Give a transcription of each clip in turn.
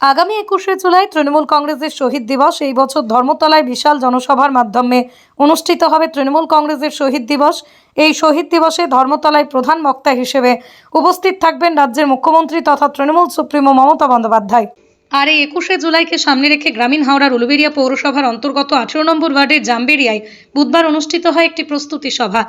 আগামী একুশে জুলাই তৃণমূল কংগ্রেসের শহীদ দিবস। এই বছর ধর্মতলায় বিশাল জনসভার মাধ্যমে অনুষ্ঠিত হবে তৃণমূল কংগ্রেসের শহীদ দিবস। এই শহীদ দিবসে ধর্মতলায় প্রধান বক্তা হিসেবে উপস্থিত থাকবেন রাজ্যের মুখ্যমন্ত্রী তথা তৃণমূল সুপ্রিমো মমতা বন্দ্যোপাধ্যায়। আর এই একুশে জুলাইকে সামনে রেখে গ্রামীণ হাওড়ার উলুবেড়িয়া পৌরসভার অন্তর্গত আঠেরো নম্বর ওয়ার্ডের জাম্বেরিয়ায় বুধবার অনুষ্ঠিত হয় একটি প্রস্তুতি সভা।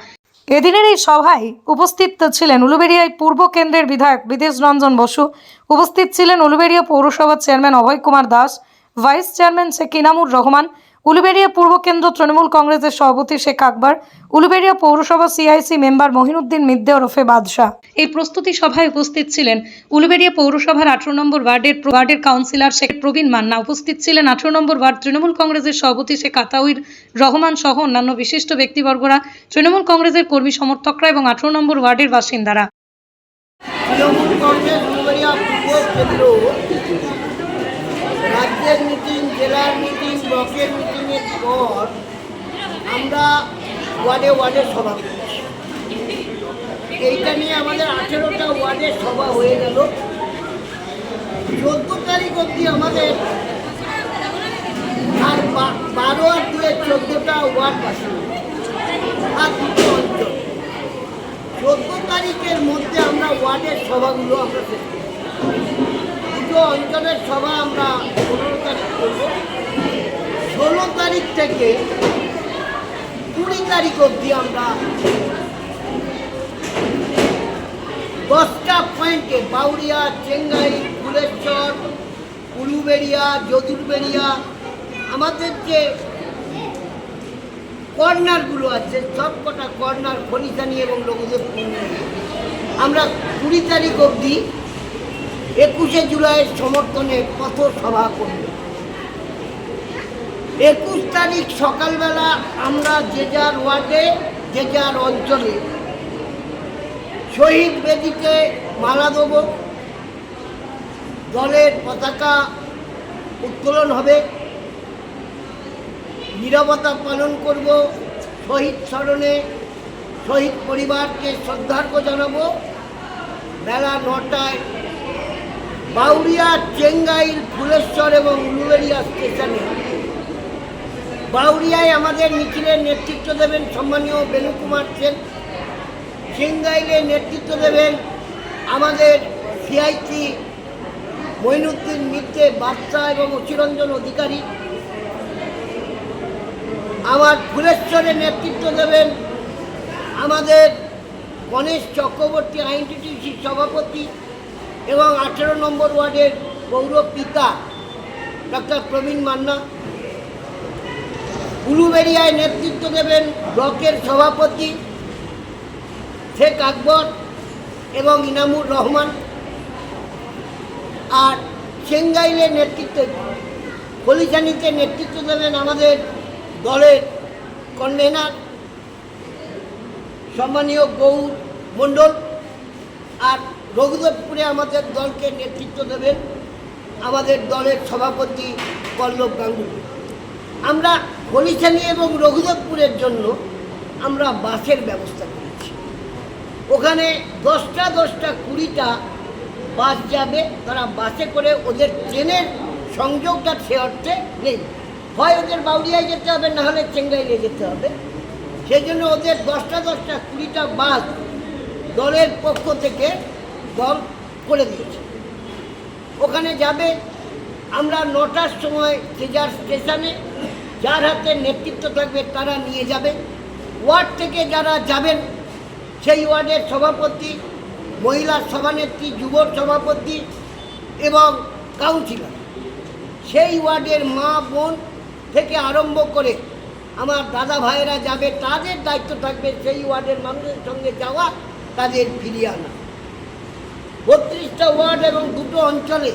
এদিনের এই সভায় উপস্থিত ছিলেন উলুবেড়িয়ায় পূর্ব কেন্দ্রের বিধায়ক বিদেশ রঞ্জন বসু, উপস্থিত ছিলেন উলুবেড়িয়া পৌরসভার chairman Abhay Kumar Das, vice chairman Sheikh Inamur Rahman Uluberia Purba কেন্দ্র তৃণমূল কংগ্রেসের সভাপতি শেখ আকবর উলুবেড়িয়া পৌরসভা সিআইসি মেম্বার মহিনুদ্দিন মিদ্দে ওরফে বাদশাহ। এই প্রস্তুতি সভায় উপস্থিত ছিলেন উলুবেড়িয়া পৌরসভার আঠারো নম্বর ওয়ার্ডের ওয়ার্ডের কাউন্সিলর শেখ প্রবীণ মান্না। উপস্থিত ছিলেন আঠারো নম্বর ওয়ার্ড তৃণমূল কংগ্রেসের সভাপতি শেখ আতাউর রহমান সহ অন্যান্য বিশিষ্ট ব্যক্তিবর্গরা তৃণমূল কংগ্রেসের কর্মী সমর্থকরা এবং আঠারো নম্বর ওয়ার্ডের বাসিন্দারা। তৃণমূল কংগ্রেস উলুবেড়িয়া পূর্ব কেন্দ্র রাজ্যের মিটিং, জেলার মিটিং, ব্লকের মিটিংয়ের পর আমরা ওয়ার্ডে ওয়ার্ডে সভা এইটা নিয়ে আমাদের আঠেরোটা ওয়ার্ডের সভা হয়ে গেল। চোদ্দ তারিখ অবধি আমাদের আর বারো আর দুয়ে চোদ্দোটা ওয়ার্ড বাসী আর দুটো অঞ্চল। চোদ্দ তারিখের মধ্যে আমরা ওয়ার্ডের সভাগুলো আমরা। অঞ্চলের সভা আমরা পনেরো তারিখ করব। ষোলো তারিখ থেকে কুড়ি তারিখ অবধি আমরা দশটা পয়েন্টে বাউরিয়া চেঙ্গাই ফুলেশ্বর, উলুবেড়িয়া, যদুরবেড়িয়া, আমাদের যে কর্নারগুলো আছে সব কটা কর্নার খনিশানি এবং লঘুদেবপুর নিয়ে। আমরা কুড়ি তারিখ অবধি একুশে জুলাইয়ের সমর্থনে কত সভা করব একুশ তারিখ সকালবেলা আমরা যে যার ওয়ার্ডে, যে যার অঞ্চলে শহীদ বেদিতে মালা দেব। দলের পতাকা উত্তোলন হবে। নিরবতা পালন করব। শহীদ স্মরণে শহীদ পরিবারকে শ্রদ্ধার্ঘ্য জানাব। বেলা নটায় বাউরিয়া, চেঙ্গাইল, ফুলেশ্বর এবং উলুবেড়িয়া স্টেশনে। বাউরিয়ায় আমাদের মিছিলের নেতৃত্ব দেবেন সম্মানীয় বেণুকুমার সেন। চেঙ্গাইলে নেতৃত্ব দেবেন আমাদের সিআইসি মঈনুদ্দিন মিত্রে বাদশাহ এবং অচিরঞ্জন অধিকারী। আমার ফুলেশ্বরে নেতৃত্ব দেবেন আমাদের গণেশ চক্রবর্তী আইনটিটিউসির সভাপতি এবং আঠেরো নম্বর ওয়ার্ডের পৌর পিতা, ডক্টর প্রবীণ মান্না। উলুবেড়িয়ায় নেতৃত্ব দেবেন ব্লকের সভাপতি শেখ আকবর এবং ইনামুর রহমান। আর চেঙ্গাইলে নেতৃত্ব কলিজানিতে নেতৃত্ব দেবেন আমাদের দলের কনভেনার সম্মানীয় গৌর মণ্ডল। আর রঘুদেবপুরে আমাদের দলকে নেতৃত্ব দেবেন আমাদের দলের সভাপতি পল্লব গাঙ্গুলি। আমরা খলিশানি এবং রঘুদেবপুরের জন্য আমরা বাসের ব্যবস্থা করেছি। ওখানে দশটা দশটা কুড়িটা বাস যাবে, তারা বাসে করে ওদের ট্রেনের সংযোগটা সে অর্থে নেই। হয় ওদের বাউরিয়ায় যেতে হবে, না হলে চেঙ্গাইলে যেতে হবে। সেই জন্য ওদের দশটা দশটা কুড়িটা বাস দলের পক্ষ থেকে দল করে দিয়েছে। ওখানে যাবে, আমরা নটার সময় যার স্টেশনে, যার হাতে নেতৃত্ব থাকবে তারা নিয়ে যাবে। ওয়ার্ড থেকে যারা যাবেন, সেই ওয়ার্ডের সভাপতি, মহিলা সভানেত্রী যুবর সভাপতি এবং কাউন্সিলর। সেই ওয়ার্ডের মা বোন থেকে আরম্ভ করে আমার দাদা ভাইয়েরা যাবে, তাদের দায়িত্ব থাকবে সেই ওয়ার্ডের মানুষের সঙ্গে যাওয়া, তাদের ফিরিয়ে আনা। বত্রিশটা ওয়ার্ড এবং দুটো অঞ্চলে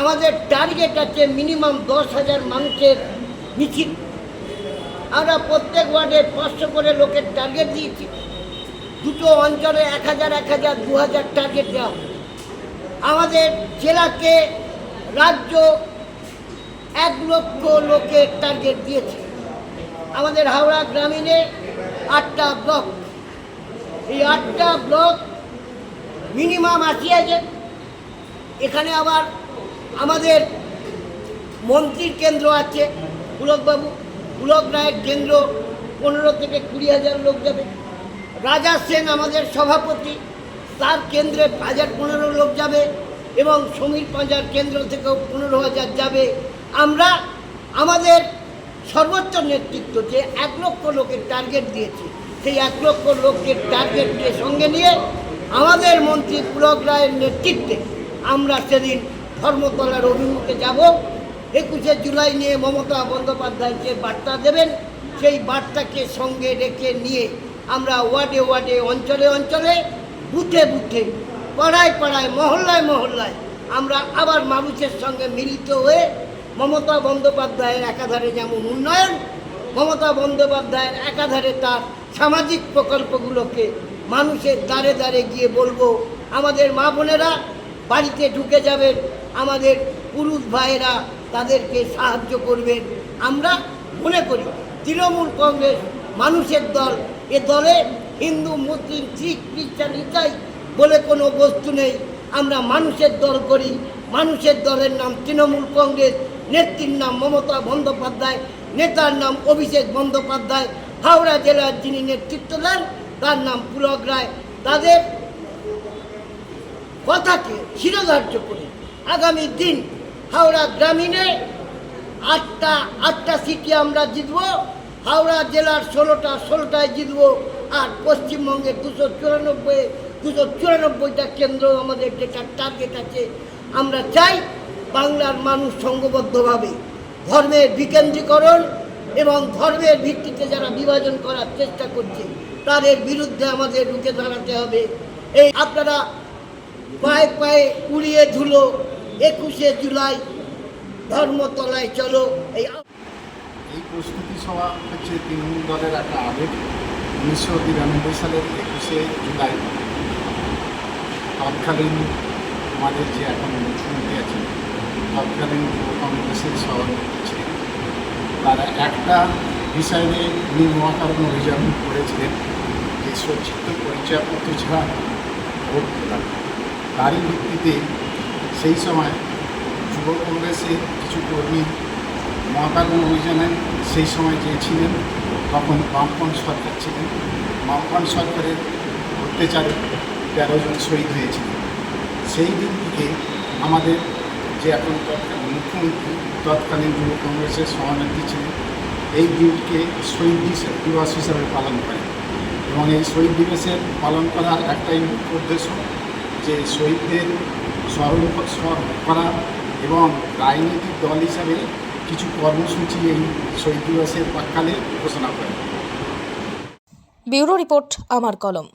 আমাদের টার্গেট আছে মিনিমাম দশ হাজার মানুষের মিছিল। আমরা প্রত্যেক ওয়ার্ডে পাঁচশো করে লোকের টার্গেট দিয়েছি। দুটো অঞ্চলে এক হাজার এক হাজার, দু হাজার টার্গেট দেওয়া আমাদের জেলাকে রাজ্য এক লক্ষ লোকের টার্গেট দিয়েছে। আমাদের হাওড়া গ্রামীণে আটটা ব্লক। এই আটটা ব্লক মিনিমাম আশি হাজার এখানে আবার আমাদের মন্ত্রীর কেন্দ্র আছে, পুলকবাবু, পুলক রায়ের কেন্দ্র, পনেরো থেকে কুড়ি হাজার লোক যাবে। রাজা সেন আমাদের সভাপতি, তার কেন্দ্রে হাজার পনেরো লোক যাবে এবং সমীর পাঁজার কেন্দ্র থেকেও পনেরো হাজার যাবে। আমরা আমাদের সর্বোচ্চ নেতৃত্ব যে এক লক্ষ লোকের টার্গেট দিয়েছে, সেই এক লক্ষ লোকের টার্গেটকে সঙ্গে নিয়ে আমাদের মন্ত্রী পুলক রায়ের নেতৃত্বে আমরা সেদিন ধর্মতলার অভিমুখে যাব। একুশে জুলাই নিয়ে মমতা বন্দ্যোপাধ্যায় যে বার্তা দেবেন। সেই বার্তাকে সঙ্গে রেখে নিয়ে আমরা ওয়ার্ডে ওয়ার্ডে, অঞ্চলে অঞ্চলে, বুথে বুথে, পাড়ায় পাড়ায়, মহল্লায় মহল্লায় আমরা আবার মানুষের সঙ্গে মিলিত হয়ে মমতা বন্দ্যোপাধ্যায়ের একাধারে যেমন উন্নয়ন, মমতা বন্দ্যোপাধ্যায়ের একাধারে তার সামাজিক প্রকল্পগুলোকে মানুষের দ্বারে দ্বারে গিয়ে বলব, আমাদের মা বোনেরা বাড়িতে ঢুকে যাবেন, আমাদের পুরুষ ভাইয়েরা তাদেরকে সাহায্য করবেন। আমরা মনে করি তৃণমূল কংগ্রেস মানুষের দল, এ দলে হিন্দু, মুসলিম, শিখ, খ্রিস্টান, ইসাই বলে কোনো বস্তু নেই। আমরা মানুষের দল করি, মানুষের দলের নাম তৃণমূল কংগ্রেস, নেত্রীর নাম মমতা বন্দ্যোপাধ্যায়, নেতার নাম অভিষেক বন্দ্যোপাধ্যায়, হাওড়া জেলার যিনি নেতৃত্ব দেন তার নাম পুলক রায়। তাদের কথাকে শিরোধার্য করে আগামী দিন হাওড়া গ্রামীণে আটটা আটটা সিটি আমরা জিতব, হাওড়া জেলার ষোলোটা, ষোলোটায় জিতব, আর পশ্চিমবঙ্গের দুশো চুরানব্বই, দুশো চুরানব্বইটা কেন্দ্র আমাদের যেটা টার্গেট আছে, আমরা চাই বাংলার মানুষ সংঘবদ্ধভাবে ধর্মের বিকেন্দ্রীকরণ এবং ধর্মের ভিত্তিতে যারা বিভাজন করার চেষ্টা করছে তাদের বিরুদ্ধে আমাদের রুখে দাঁড়াতে হবে। এই আপনারা পায়ে পায়ে উড়িয়ে ধুলো, একুশে জুলাই, ধর্মতলায় চলো। এই এই প্রস্তুতি সভা হচ্ছে তৃণমূল দলের একটা আবেগ, উনিশশো বিরানব্বই সালের একুশে জুলাই। তৎকালীন আমাদের যে এখন মুখ্যমন্ত্রী আছেন, তৎকালীন যুব কংগ্রেসের সভাপতি ছিলেন। তারা একটা বিষয় নিয়ে মহাকারণ অভিযান করেছিলেন। যে সজ্জিত পরিচয়পত্র ছাড়া ভোট প্রদান। তারই ভিত্তিতে সেই সময় যুব কংগ্রেসের কিছু কর্মী মহাকারণ অভিযানে সেই সময় যে ছিলেন, তখন বামপন সরকার ছিলেন। বামপন সরকারের অত্যাচারে তেরো জন শহীদ হয়েছিলেন। সেই দিন থেকে আমাদের যে এখন মুখ্যমন্ত্রী, তৎকালীন যুব কংগ্রেসের সভানেত্রী ছিলেন, এই দিনকে শহীদ দিবস হিসাবে পালন করে এবং এই শহীদ দিবসের পালন করার একটাই মুখ্য উদ্দেশ্য যে শহীদদের স্মরণ করা এবং রাজনৈতিক দল হিসাবে কিছু কর্মসূচি এই শহীদ দিবসের প্রাক্কালে ঘোষণা করে ব্যুরো রিপোর্ট, আমার কলম।